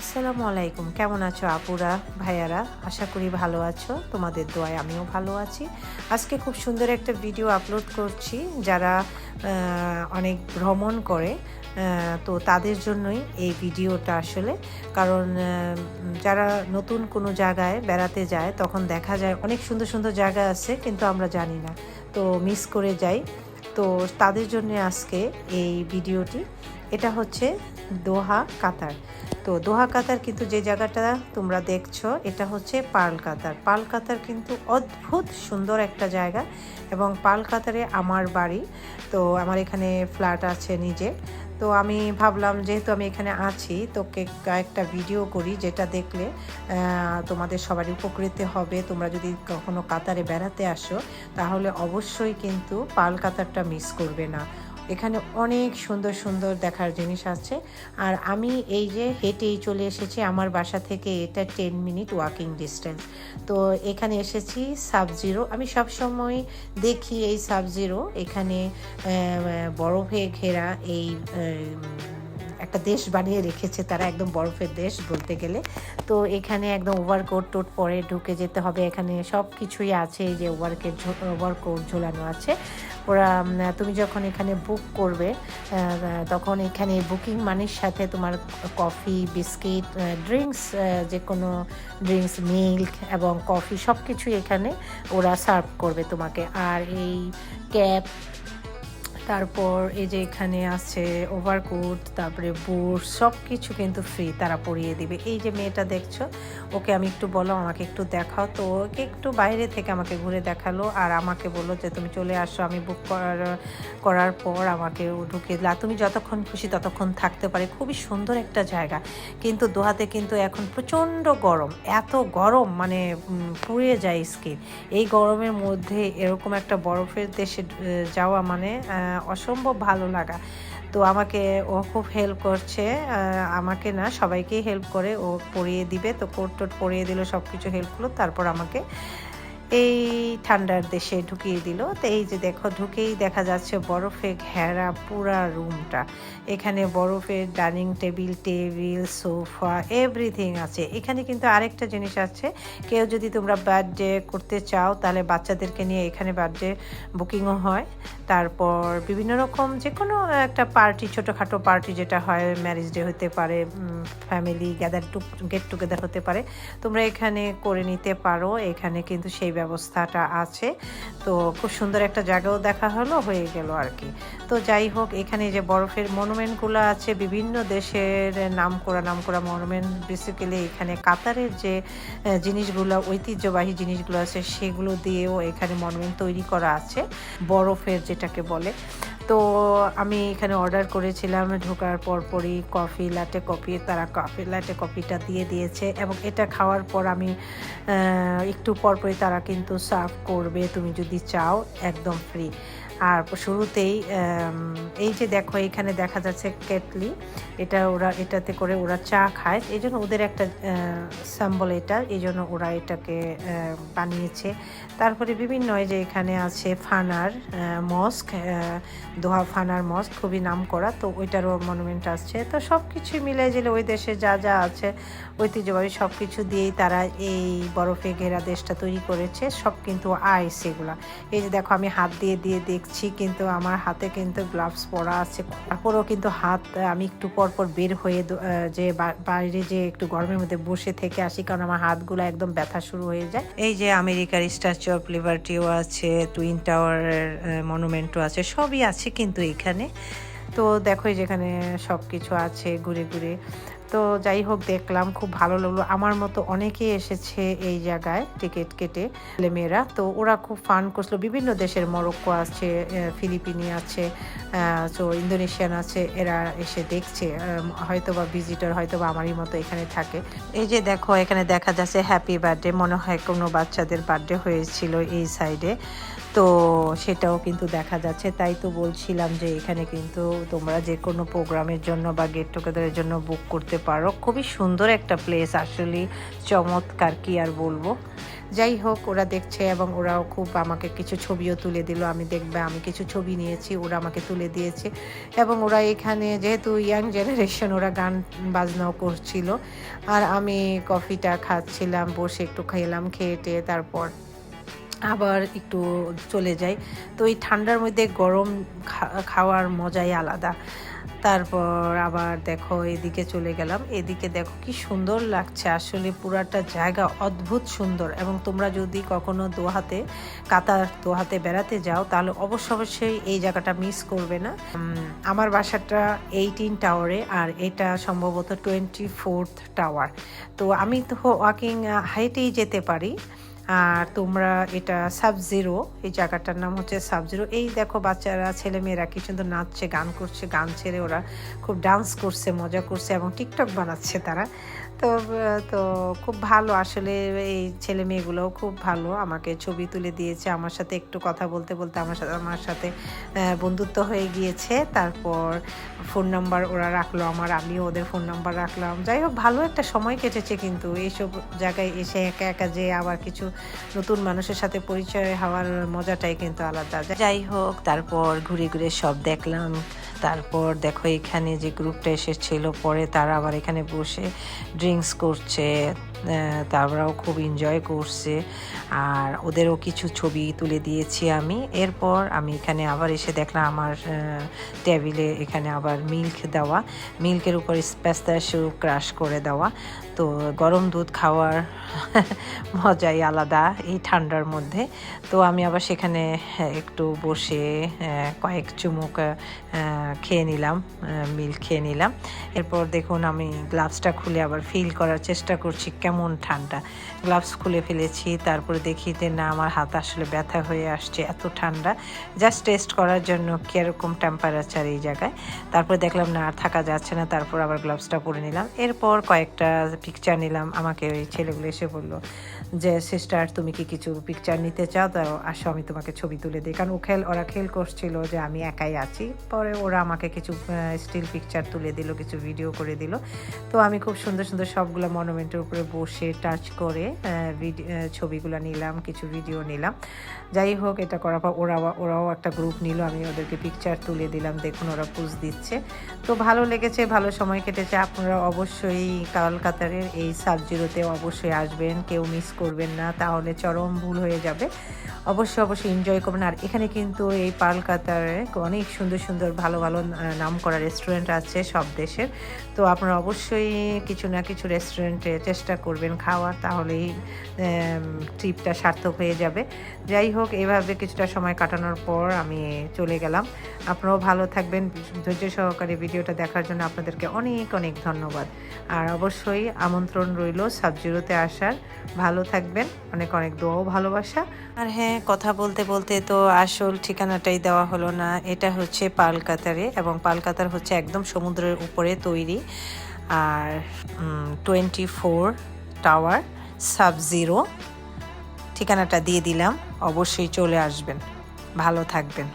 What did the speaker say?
আসসালামু আলাইকুম। কেমন আছো আপুরা, ভাইয়ারা? আশা করি ভালো আছো। তোমাদের দোয়ায় আমিও ভালো আছি। আজকে খুব সুন্দর একটা ভিডিও আপলোড করছি যারা অনেক ভ্রমণ করে তো তাদের জন্যই এই ভিডিওটা আসলে। কারণ যারা নতুন কোনো জায়গায় বেড়াতে যায়, তখন দেখা যায় অনেক সুন্দর সুন্দর জায়গা আছে, কিন্তু আমরা জানি না। তো মিস করে যাই। তো তাদের জন্য আজকে এই ভিডিওটি। এটা হচ্ছে দোহা, কাতার। তো দোহা, কাতার কিন্তু যে জায়গাটা তোমরা দেখছ, এটা হচ্ছে পার্ল কাতার। পার্ল কাতার কিন্তু অদ্ভুত সুন্দর একটা জায়গা এবং পার্ল কাতারে আমার বাড়ি। তো আমার এখানে ফ্ল্যাট আছে নিজে। তো আমি ভাবলাম, যেহেতু আমি এখানে আছি, তোকে একটা ভিডিও করি যেটা দেখলে তোমাদের সবারই উপকৃত হবে। তোমরা যদি কখনো কাতারে বেড়াতে আসো, তাহলে অবশ্যই কিন্তু পাল কাতারটা মিস করবে না। এখানে অনেক সুন্দর সুন্দর দেখার জিনিস আছে। আর আমি এই যে হেঁটেই চলে এসেছি, আমার বাসা থেকে এটা টেন মিনিট ওয়াকিং ডিস্টেন্স তো এখানে এসেছি সাব জিরো আমি সবসময় দেখি এই সাব জিরো এখানে বরফে ঘেরা এই একটা দেশ বানিয়ে রেখেছে, তারা একদম বরফের দেশ বলতে গেলে। তো এখানে একদম ওভারকোট টোট পরে ঢুকে যেতে হবে। এখানে সব কিছুই আছে যে ওভারকেট ওভারকোট ঝোলানো আছে। ওরা তুমি যখন এখানে বুক করবে তখন এখানে বুকিং মানির সাথে তোমার কফি বিস্কিট ড্রিঙ্কস যে কোনো ড্রিঙ্কস মিল্ক এবং কফি সব কিছুই এখানে ওরা সার্ভ করবে তোমাকে। আর এই ক্যাব তারপর এই যে এখানে আছে ওভারকোট তারপরে বুট সব কিছু কিন্তু ফ্রি তারা পরিয়ে দিবে। এই যে মেয়েটা দেখছ, ওকে আমি একটু বলো, আমাকে একটু দেখাও তো। ওকে একটু বাইরে থেকে আমাকে ঘুরে দেখাল আর আমাকে বলল যে, তুমি চলে আসো, আমি বুক করার করার পর আমাকে ও ঢুকিয়ে দিল। তুমি যতক্ষণ খুশি ততক্ষণ থাকতে পারে। খুবই সুন্দর একটা জায়গা। কিন্তু দোহাতে কিন্তু এখন প্রচণ্ড গরম, এত গরম মানে পুড়িয়ে যায় স্কিন এই গরমের মধ্যে এরকম একটা বরফের দেশে যাওয়া মানে অসম্ভব ভালো লাগা। তো আমাকে ও খুব হেল্প করছে আমাকে না সবাইকেই হেল্প করে, ও পরিয়ে দিবে। তো কোট টোট পরিয়ে দিল সব কিছু হেল্প করল তারপর আমাকে এই ঠান্ডার দেশে ঢুকিয়ে দিল। তো এই যে দেখো, ঢুকেই দেখা যাচ্ছে বরফে ঘেরা পুরা রুমটা। এখানে বরফের dining table table, sofa, everything আছে। এখানে কিন্তু আরেকটা জিনিস আছে, কেউ যদি তোমরা বার্থডে করতে চাও, তাহলে বাচ্চাদেরকে নিয়ে এখানে বার্থডে বুকিংও হয়। তারপর বিভিন্ন রকম যে কোনো একটা পার্টি, ছোটোখাটো পার্টি যেটা হয়, ম্যারেজ ডে হতে পারে family gather to, get together হতে পারে। তোমরা এখানে করে নিতে পারো। এখানে কিন্তু সেই ব্যবস্থাটা আছে। তো খুব সুন্দর একটা জায়গাও দেখা হলো, হয়ে গেল আর কি। তো যাই হোক, এখানে যে বরফের মনুমেন্টগুলো আছে, বিভিন্ন দেশের নাম করা নাম করা মনুমেন্ট বেসিক্যালি এখানে কাতারের যে জিনিসগুলো, ঐতিহ্যবাহী জিনিসগুলো আছে, সেগুলো দিয়েও এখানে মনুমেন্ট তৈরি করা আছে। বরফের যেটাকে বলে। তো আমি এখানে অর্ডার করেছিলাম, ঢোকার পরপরই কফি লাটে কফি তারা কফি লাটে কফিটা দিয়ে দিয়েছে এবং এটা খাওয়ার পর আমি একটু পরপরই তারা কিন্তু সার্ভ করবে, তুমি যদি চাও, একদম ফ্রি আর শুরুতেই এই যে দেখো, এখানে দেখা যাচ্ছে কেটলি। এটা ওরা, এটাতে করে ওরা চা খায়। এই জন্য ওদের একটা স্যাম্বল এটা। এই জন্য ওরা এটাকে বানিয়েছে। তারপরে বিভিন্ন যে এখানে আছে ফানার মস্ক দোহা ফানার মস্ক, খুবই নাম করা তো ওইটারও মনুমেন্ট আসছে। তো সব কিছুই মিলে গেলে ওই দেশে যা যা আছে, ঐতিহ্যবাহী সব কিছু দিয়েই তারা এই বরফে ঘেরা দেশটা তৈরি করেছে। সব কিন্তু আইস এগুলা। এই যে দেখো, আমি হাত দিয়ে দিয়ে দেখছি। কিন্তু আমার হাতে কিন্তু গ্লাভস পরা আছে। তারপরেও কিন্তু হাত আমি একটু পর পর বের হয়ে যে বাইরে যে একটু গরমের মধ্যে বসে থেকে আসি, কারণ আমার হাতগুলো একদম ব্যথা শুরু হয়ে যায়। এই যে আমেরিকার স্ট্যাচু অফ লিবার্টিও আছে, টুইন টাওয়ারের মনুমেন্টও আছে, সবই আছে কিন্তু এখানে। তো দেখো যেখানে সব কিছু আছে, ঘুরে ঘুরে। তো যাই হোক, দেখলাম খুব ভালো লাগল। আমার মতো অনেকেই এসেছে এই জায়গায় টিকিট কেটে ছেলেমেয়েরা তো ওরা খুব ফান করছিল। বিভিন্ন দেশের মরক্কো আছে ফিলিপিনি আছে তো ইন্দোনেশিয়ান আছে, এরা এসে দেখছে হয়তো বা ভিজিটর হয়তো বা আমারই মতো এখানে থাকে। এই যে দেখো, এখানে দেখা যাচ্ছে হ্যাপি বার্থডে মনে হয় কোনো বাচ্চাদের বার্থডে হয়েছিল এই সাইডে তো সেটাও কিন্তু দেখা যাচ্ছে। তাই তো বলছিলাম যে এখানে কিন্তু তোমরা যে কোনো প্রোগ্রামের জন্য বা গেট টুগেদারের জন্য বুক করতে পারো। খুবই সুন্দর একটা প্লেস আসলে, চমৎকার কি আর বলব। যাই হোক, ওরা দেখছে এবং ওরাও খুব আমাকে কিছু ছবিও তুলে দিল। আমি দেখবে, আমি কিছু ছবি নিয়েছি, ওরা আমাকে তুলে দিয়েছে। এবং ওরা এখানে, যেহেতু ইয়াং জেনারেশন ওরা গান বাজনাও করছিল। আর আমি কফিটা খাচ্ছিলাম, বসে একটু খেলাম, খেয়ে তারপর আবার একটু চলে যাই। তো এই ঠান্ডার মধ্যে গরম খাওয়ার মজাই আলাদা। তারপর আবার দেখো এদিকে চলে গেলাম। এদিকে দেখো কি সুন্দর লাগছে। আসলে পুরাটা জায়গা অদ্ভুত সুন্দর এবং তোমরা যদি কখনো দোহাতে, কাতার দোহাতে বেড়াতে যাও, তাহলে অবশ্য অবশ্যই এই জায়গাটা মিস করবে না। আমার বাসাটা এইটিন টাওয়ারে আর এটা সম্ভবত টোয়েন্টি ফোর্থ টাওয়ার তো আমি তো ওয়াকিং হাইটেই যেতে পারি। আর তোমরা এটা সাব জিরো এই জায়গাটার নাম হচ্ছে সাব জিরো এই দেখো বাচ্চারা ছেলে মেয়েরা কি সুন্দর নাচছে, গান করছে, গান ছেড়ে ওরা খুব ডান্স করছে, মজা করছে এবং টিকটক বানাচ্ছে তারা। তো তো খুব ভালো আসলে এই ছেলে মেয়েগুলোও খুব ভালো। আমাকে ছবি তুলে দিয়েছে, আমার সাথে একটু কথা বলতে বলতে আমার সাথে আমার সাথে বন্ধুত্ব হয়ে গিয়েছে। তারপর ফোন নাম্বার ওরা রাখল আমার, আমিও ওদের ফোন নাম্বার রাখলাম। যাই হোক, ভালো একটা সময় কেটেছে কিন্তু এইসব জায়গায় এসে একা একা যে আবার কিছু নতুন মানুষের সাথে পরিচয় হওয়ার মজাটাই কিন্তু আলাদা। যাই হোক, তারপর ঘুরে ঘুরে সব দেখলাম। তারপর দেখো এখানে যে গ্রুপটা এসেছিল পরে তারা আবার এখানে বসে ড্রিঙ্কস করছে। তারাও খুব এনজয় করছে। আর ওদেরও কিছু ছবি তুলে দিয়েছি আমি। এরপর আমি এখানে আবার এসে দেখলাম আমার টেবিলে এখানে আবার মিল্ক দেওয়া। মিল্কের উপর স্প্যাস্তাশু ক্রাশ করে দেওয়া। তো গরম দুধ খাওয়ার মজাই আলাদা এই ঠান্ডার মধ্যে। তো আমি আবার সেখানে একটু বসে কয়েক চুমুক খেয়ে নিলাম মিল্ক খেয়ে নিলাম। এরপর দেখুন আমি গ্লাভসটা খুলে আবার ফিল করার চেষ্টা করছি। কেমন ঠান্ডা। গ্লাভস খুলে ফেলেছি, তারপরে দেখি যে না, আমার হাত আসলে ব্যথা হয়ে আসছে, এত ঠান্ডা। জাস্ট টেস্ট করার জন্য কীরকম টেম্পারেচার এই জায়গায়। তারপর দেখলাম না, আর থাকা যাচ্ছে না, তারপর আবার গ্লাভসটা পরে নিলাম। এরপর কয়েকটা পিকচার নিলাম, আমাকে ওই ছেলেগুলো এসে বলল যে সিস্টার তুমি কি কিছু পিকচার নিতে চাও? তো আসো, আমি তোমাকে ছবি তুলে দিই। কারণ ও খেল, ওরা খেল করছিল যে, আমি একাই আছি। পরে ওরা আমাকে কিছু স্টিল পিকচার তুলে দিল, কিছু ভিডিও করে দিল। তো আমি খুব সুন্দর সুন্দর সবগুলো মনুমেন্টের উপরে বসে টাচ করে ছবিগুলো নিলাম, কিছু ভিডিও নিলাম। যাই হোক, এটা করার পর ওরা ওরাও একটা গ্রুপ নিল, আমি ওদেরকে পিকচার তুলে দিলাম, দেখুন ওরা পুজ দিচ্ছে। তো ভালো লেগেছে, ভালো সময় কেটেছে, আপনারা অবশ্যই কলকাতারের এই সাবজিরোতে অবশ্যই আসবেন, কেউ মিস করবেন না, তাহলে চরম ভুল হয়ে যাবে। অবশ্যই অবশ্যই এনজয় করবেন। আর এখানে কিন্তু এই পালকাতারে অনেক সুন্দর সুন্দর, ভালো ভালো নাম করা রেস্টুরেন্ট আছে সব দেশের। তো আপনারা অবশ্যই কিছু না কিছু রেস্টুরেন্টে চেষ্টা করবেন খাওয়ার, তাহলেই ট্রিপটা সার্থক হয়ে যাবে। যাই হোক এইভাবে কিছুটা সময় কাটানোর পর আমি চলে গেলাম। আপনারাও ভালো থাকবেন। ধৈর্য সহকারে ভিডিওটা দেখার জন্য আপনাদেরকে অনেক অনেক ধন্যবাদ। আর অবশ্যই আমন্ত্রণ রইল সাবজিরোতে আসার। ভালো থাকবেন। অনেক অনেক দোয়াও, ভালোবাসা। আর হ্যাঁ কথা বলতে বলতে তো আসল ঠিকানাটাই দেওয়া হলো না। এটা হচ্ছে পালকাতারে এবং পালকাতার হচ্ছে একদম সমুদ্রের উপরে তৈরি। আর twenty four tower sub zero ঠিকানাটা দিয়ে দিলাম। অবশ্যই চলে আসবেন। ভালো থাকবেন।